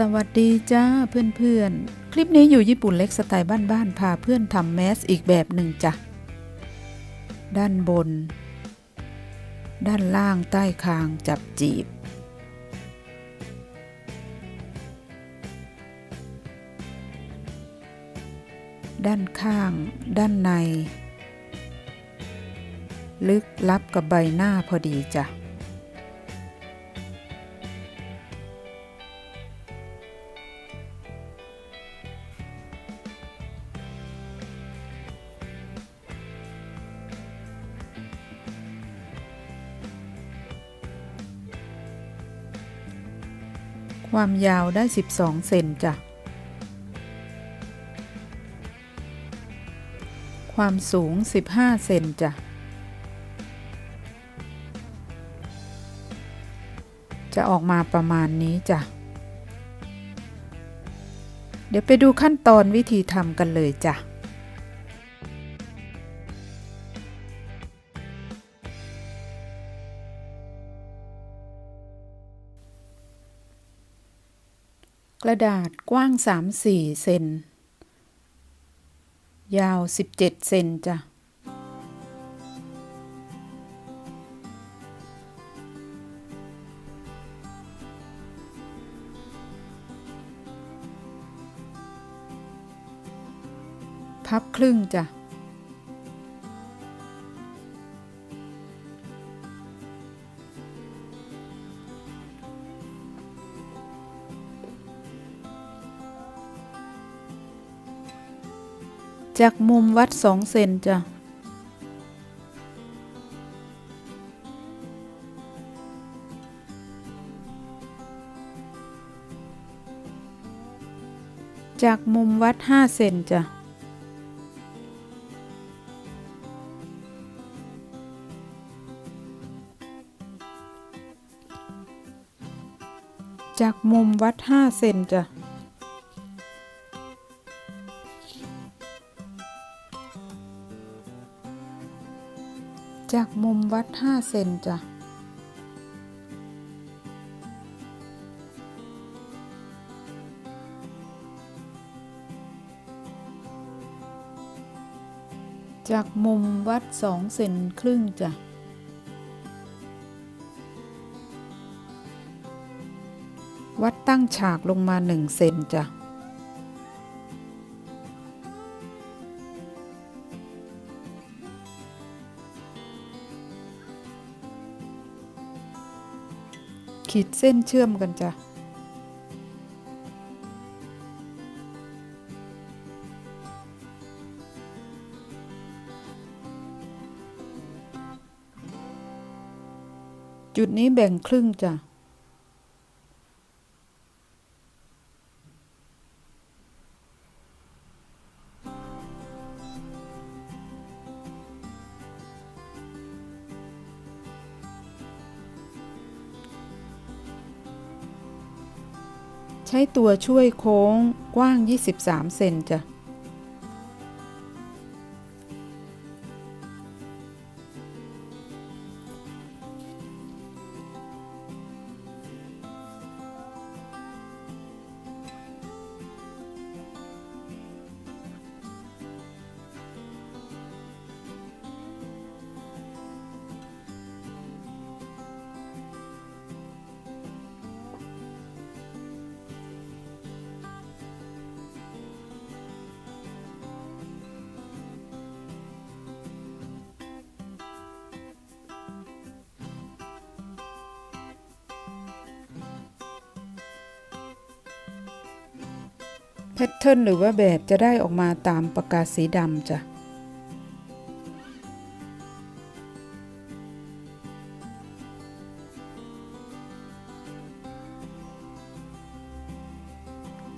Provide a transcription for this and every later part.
สวัสดีจ้าเพื่อนๆ คลิปนี้อยู่ญี่ปุ่นเล็กสไตล์บ้านๆพาเพื่อนทำแมสอีกแบบหนึ่งจ้ะ ด้านบน ด้านล่างใต้คางจับจีบ ด้านข้าง ด้านใน ลึกลับกับใบหน้าพอดีจ้ะ ความยาวได้ 12 เซนจ้ะ ความสูง 15 เซนจ้ะ จะออกมาประมาณนี้จ้ะ เดี๋ยวไปดูขั้นตอนวิธีทำกันเลยจ้ะ กระดาษกว้าง 3-4 เซน ยาว 17 เซนจ้ะ พับครึ่งจ้ะ จากมุมวัด2เซนจ้ะจากมุมวัด 5 เซนจ้ะจากมุมวัด5เซนจ้ะ จากมุมวัด 5 เซนจ้ะ จากมุมวัด 2 เซนครึ่งจ้ะวัดตั้งฉากลงมา 1 เซนจ้ะ ขีดเส้นเชื่อมกันจ้ะจุดนี้แบ่งครึ่งจ้ะ ช้ตัวช่วยโค้งกว้าง 23 เซนจ้ะ แพทเทิร์นหรือว่าแบบจะได้ออกมาตามปากกาสีดำจ้ะ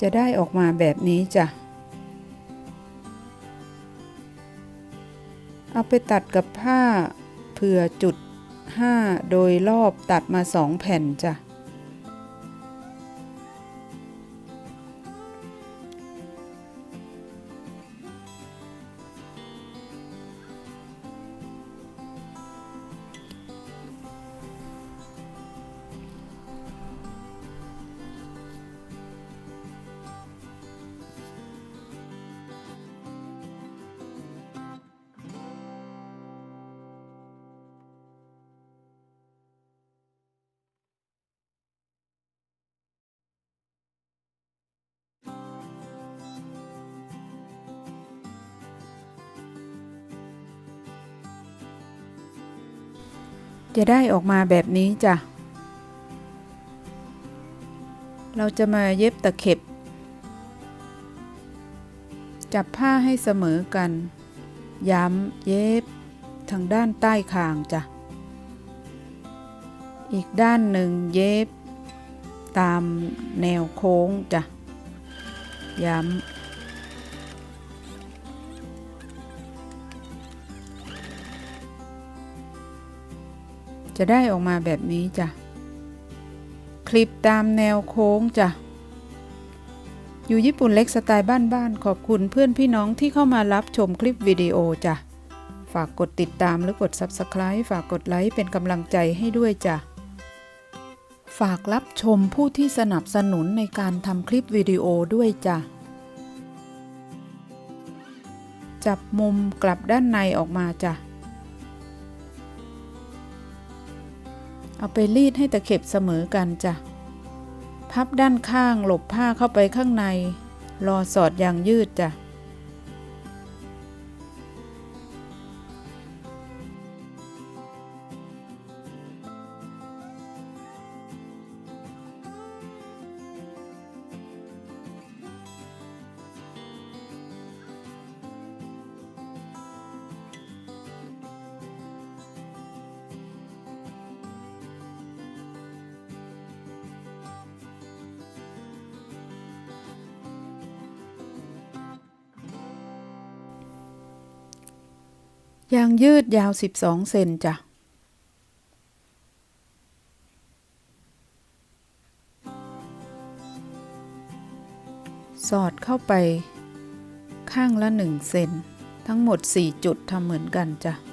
จะได้ออกมาแบบนี้จ้ะ เอาไปตัดกับผ้าเผื่อจุด 5 โดยรอบตัดมา 2 แผ่นจ้ะ จะได้ออกมาแบบนี้จ้ะ เราจะมาเย็บตะเข็บ จับผ้าให้เสมอกัน ย้ำเย็บทางด้านใต้คางจ้ะ อีกด้านหนึ่งเย็บ ตามแนวโค้งจ้ะ ย้ำ จะได้ออกมาแบบนี้จ้ะ คลิปตามแนวโค้งจ้ะ อยู่ญี่ปุ่นเล็กสไตล์บ้านๆ ขอบคุณเพื่อนพี่น้องที่เข้ามารับชมคลิปวิดีโอจ้ะ ฝากกดติดตามหรือกด Subscribe ฝากกดไลค์เป็นกำลังใจให้ด้วยจ้ะ ฝากรับชมผู้ที่สนับสนุนในการทำคลิปวิดีโอด้วยจ้ะ จับมุมกลับด้านในออกมาจ้ะ เอาไปรีดให้ตะเข็บเสมอกันจ้ะ พับด้านข้างหลบผ้าเข้าไปข้างใน รอสอดยางยืดจ้ะ ยางยืดยาว 12 เซนจ้ะ สอดเข้าไปข้างละ 1 เซน ทั้งหมด 4 จุดทำเหมือนกันจ้ะ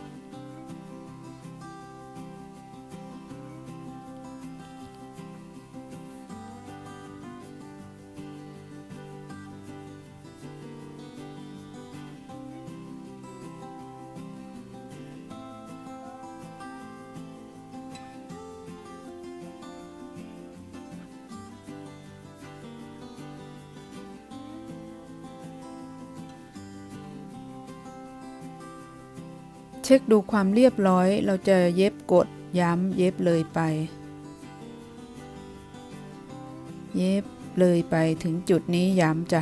เช็คดูความเรียบร้อย เราจะเย็บกดย้ำเย็บเลยไป เย็บเลยไปถึงจุดนี้ย้ำจ้ะ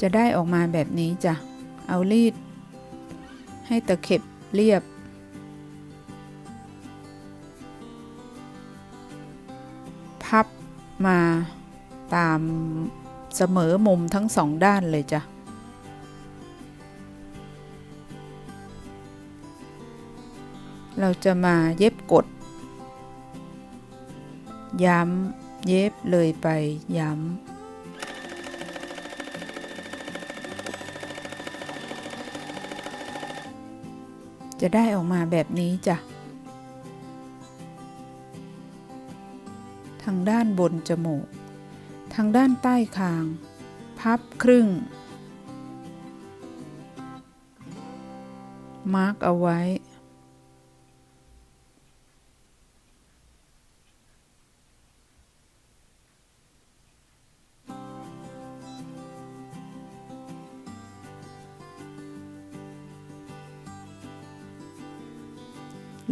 จะได้ออกมาแบบนี้จ้ะ เอารีด ให้ตะเข็บเรียบ มาตามเสมอมุมทั้งสองด้านเลยจ้ะ เราจะมาเย็บกด ย้ำ เย็บเลยไปย้ำจะได้ออกมาแบบนี้จ้ะ ด้านบนจมูก ทางด้านใต้คาง พับครึ่ง มาร์กเอาไว้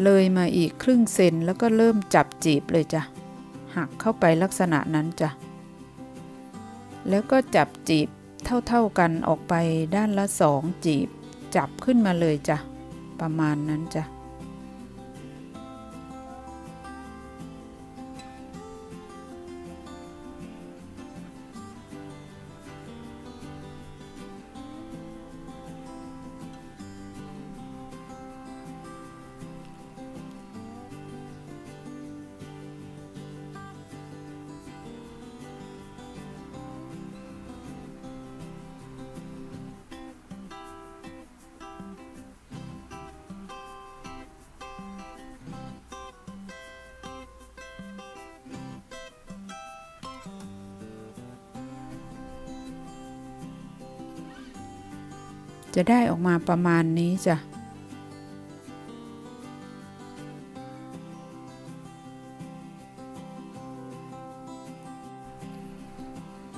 เลยมาอีกครึ่งเซนแล้วก็เริ่มจับจีบเลยจ้ะ หักเข้าไปลักษณะนั้นจ้ะ แล้วก็จับจีบเท่าๆกันออกไปด้านละสองจีบ จับขึ้นมาเลยจ้ะ ประมาณนั้นจ้ะ จะได้ออกมาประมาณนี้จ้ะ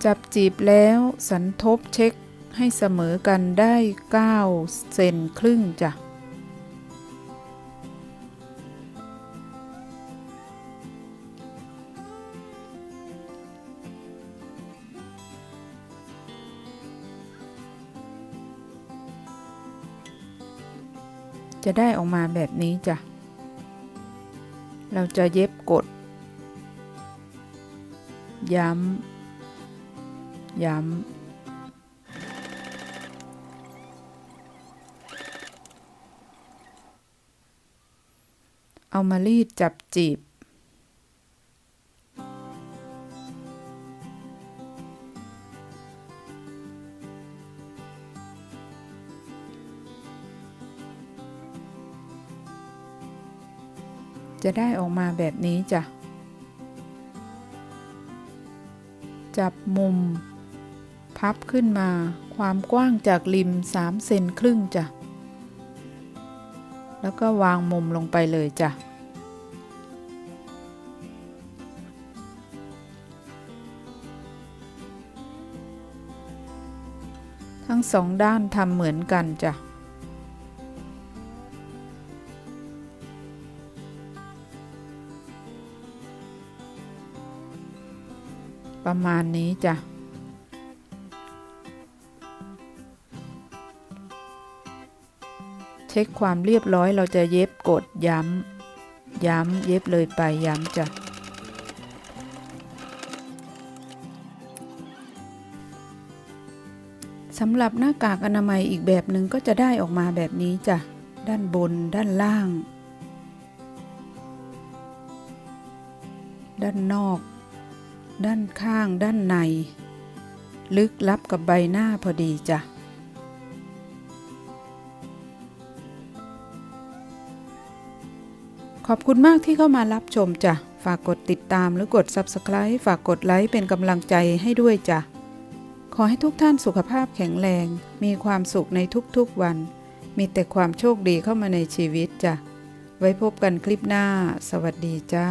จับจีบแล้วสันทบเช็คให้เสมอกันได้ 9 เซนครึ่งจ้ะ จะได้ออกมาแบบนี้จ้ะ เราจะเย็บกด ย้ำ ย้ำเอามารีดจับจีบ จะได้ออกมาแบบนี้จ้ะ จับมุม พับขึ้นมา ความกว้างจากริม 3 เซนครึ่งจ้ะ แล้วก็วางมุมลงไปเลยจ้ะทั้งสองด้านทำเหมือนกันจ้ะ ประมาณนี้จ้ะเช็คความเรียบร้อยเราจะเย็บกดย้ำ ย้ำ เย็บเลยไปย้ำจ้ะสำหรับหน้ากากอนามัยอีกแบบหนึ่งก็จะได้ออกมาแบบนี้จ้ะ ด้านบน ด้านล่าง ด้านนอก ด้านข้างด้านใน ลึกลับกับใบหน้าพอดีจ้ะขอบคุณมากที่เข้ามารับชมจ้ะ ฝากกดติดตามหรือกด Subscribe ฝากกดไลค์เป็นกำลังใจให้ด้วยจ้ะ ขอให้ทุกท่านสุขภาพแข็งแรง มีความสุขในทุกๆวัน มีแต่ความโชคดีเข้ามาในชีวิตจ้ะ ไว้พบกันคลิปหน้า สวัสดีจ้า